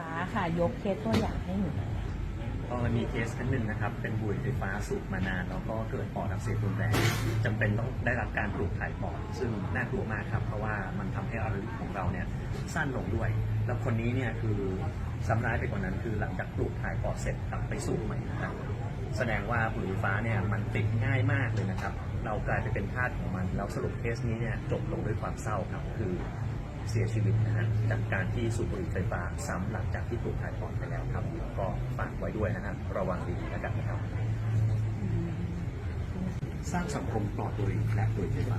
ฟ้าค่ะ ยกเคสตัวอย่างให้หน่อยก็มีเคสอันหนึ่งนะครับ เป็นบุหรี่ไฟฟ้าสูบมานาน แล้วก็เกิดปอดอักเสบรุนแรงจำเป็นต้องได้รับการปลูกถ่ายปอด ซึ่งน่ากลัวมากครับ เพราะว่ามันทำให้อายุของเราเนี่ยสั้นลงด้วย แล้วคนนี้เนี่ยคือสำร้ายไปกว่านั้นคือหลังจากปลูกถ่ายปอดเสร็จกลับไปสูบใหม่นะครับแสดงว่าบุหรี่ไฟฟ้าเนี่ยมันติดง่ายมากเลยนะครับ เรากลายไปเป็นทาสของมัน แล้วสรุปเคสนี้เนี่ยจบลงด้วยความเศร้าครับ คือ สียชีวิตนะฮะจากการที่สูบบุหรี่ไฟฟ้าซ้ำหลังจากที่ปลูกถ่ายปอดไปแล้วครับก็ฝากไว้ด้วยนะครับระวังดีแล้วกันนะครับ สร้างสังคมปลอดบุหรี่และบุหรี่ไฟฟ้า